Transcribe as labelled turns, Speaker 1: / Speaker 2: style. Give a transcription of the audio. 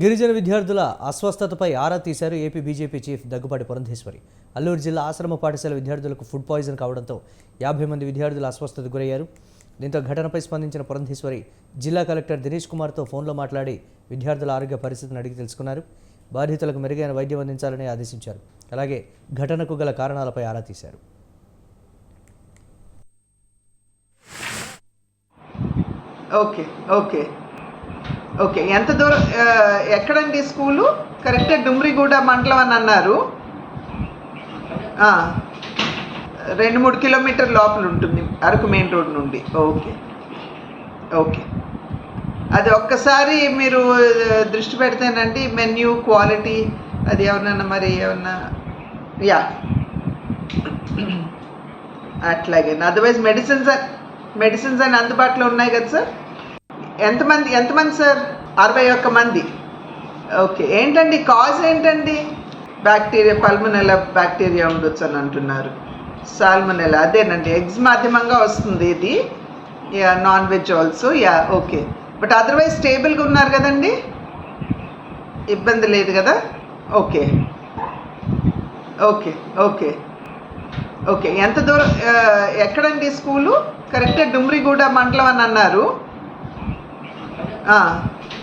Speaker 1: గిరిజన విద్యార్థుల అస్వస్థతపై ఆరా తీశారు AP BJP chief Daggubati Purandeswari Alluri జిల్లా ఆశ్రమ పాఠశాల విద్యార్థులకు ఫుడ్ పాయిజన్ కావడంతో యాభై మంది విద్యార్థులు అస్వస్థతకు గురయ్యారు దీంతో ఘటనపై స్పందించిన పురంధేశ్వరి జిల్లా కలెక్టర్ దినేష్ కుమార్తో ఫోన్లో మాట్లాడి విద్యార్థుల ఆరోగ్య పరిస్థితిని అడిగి తెలుసుకున్నారు బాధితులకు మెరుగైన వైద్యం అందించాలని ఆదేశించారు అలాగే ఘటనకు గల కారణాలపై ఆరా తీశారు
Speaker 2: ఓకే ఓకే ఓకే ఎంత దూరం ఎక్కడండి స్కూలు కరెక్ట్ డుమ్రిగూడ మండలం అని అన్నారు రెండు మూడు కిలోమీటర్ లోపల ఉంటుంది అరకు మెయిన్ రోడ్ నుండి ఓకే ఓకే అది ఒక్కసారి మీరు దృష్టి పెడితేనండి మెన్యూ క్వాలిటీ అది ఏమన్నా మరి ఏమన్నా యా అట్లాగే అదర్వైజ్ మెడిసిన్స్ మెడిసిన్స్ అని అందుబాటులో ఉన్నాయి కదా సార్ ఎంతమంది ఎంతమంది సార్ అరవై ఒక్క మంది ఓకే ఏంటండి కాజ్ ఏంటండి బ్యాక్టీరియా పల్మనెల బ్యాక్టీరియా ఉండొచ్చు అని అంటున్నారు సాల్మనెల అదేనండి ఎగ్స్ మాధ్యమంగా వస్తుంది ఇది yeah non veg also yeah okay but otherwise స్టేబుల్గా ఉన్నారు కదండి ఇబ్బంది లేదు కదా ఓకే ఓకే ఓకే ఓకే ఎంత దూరం uh, ఎక్కడండి స్కూలు కరెక్టే డుమ్రిగూడ మండలం అని అన్నారు 啊。